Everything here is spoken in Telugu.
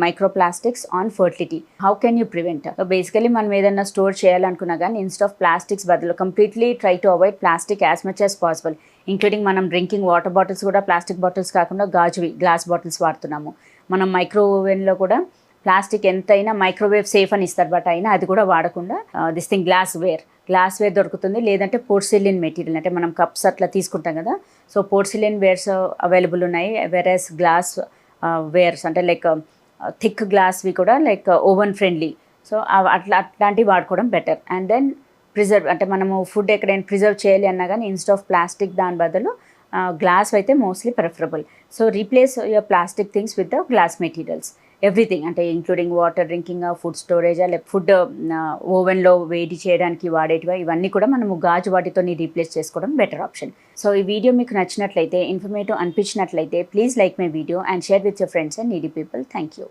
Microplastics on fertility how can you prevent basically మనం ఏదైనా స్టోర్ చేయాలనుకున్నా కానీ ఇన్స్ట్ ఆఫ్ ప్లాస్టిక్స్ బదులు completely try to avoid plastic as much as possible including మనం డ్రింకింగ్ వాటర్ బాటిల్స్ కూడా ప్లాస్టిక్ బాటిల్స్ కాకుండా గాజువి గ్లాస్ బాటిల్స్ వాడుతున్నాము. మనం మైక్రోవేవ్లో కూడా ప్లాస్టిక్ ఎంతైనా మైక్రోవేవ్ సేఫ్ అని ఇస్తారు బట్ అయినా అది కూడా వాడకుండా this thing glassware glassware దొరుకుతుంది లేదంటే పోర్సిలిన్ మెటీరియల్ అంటే మనం కప్స్ అట్లా తీసుకుంటాం కదా సో పోర్సిలిన్ వేర్స్ అవైలబుల్ ఉన్నాయి వేరే గ్లాస్ వేర్స్ అంటే లైక్ um, థిక్ గ్లాస్వి కూడా like uh, oven friendly so అట్లా అట్లాంటివి వాడుకోవడం బెటర్. అండ్ దెన్ ప్రిజర్వ్ అంటే మనము ఫుడ్ ఎక్కడైనా ప్రిజర్వ్ చేయాలి అన్నా కానీ ఇన్స్ట్ ఆఫ్ ప్లాస్టిక్ దాని బదులు గ్లాస్ అయితే mostly preferable. So replace your plastic things with the glass materials. Everything అంటే including water drinking food storage లేక ఫుడ్ ఓవెన్లో వేడి చేయడానికి వాడేటివి ఇవన్నీ కూడా మనము గాజు వాటితోని రీప్లేస్ చేసుకోవడం బెటర్ ఆప్షన్. సో ఈ వీడియో మీకు నచ్చినట్లయితే informative అనిపించినట్లయితే please like my video and share with your friends and needy people. Thank you